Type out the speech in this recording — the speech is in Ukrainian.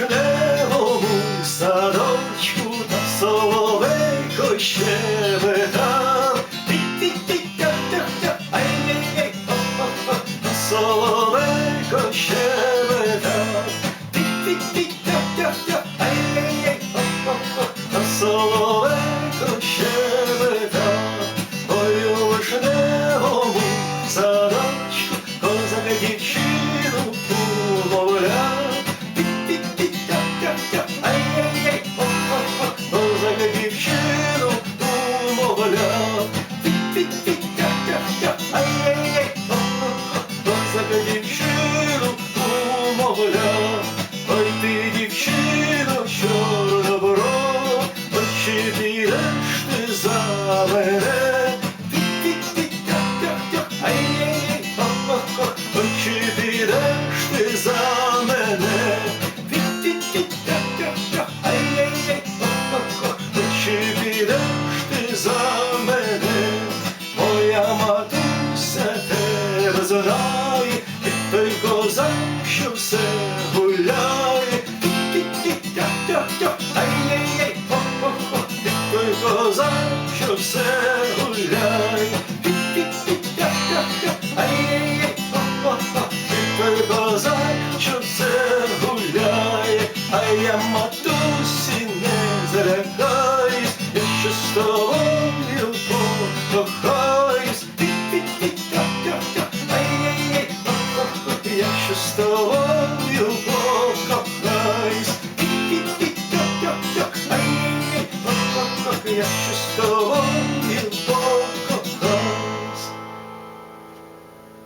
вишневому садочку та соловейко щебетав. О-о-о, та соловейко щебетав. Дівчину умовляв. Ті-ті-ті-тя-тя-тя, ай-яй-яй, о-о-о, козака дівчину умовляв. Ой, козак, що все гуляє. Ай-яй-яй, що все гуляє. Ай-яй-яй, що все гуляє. А я матусі Я чувствую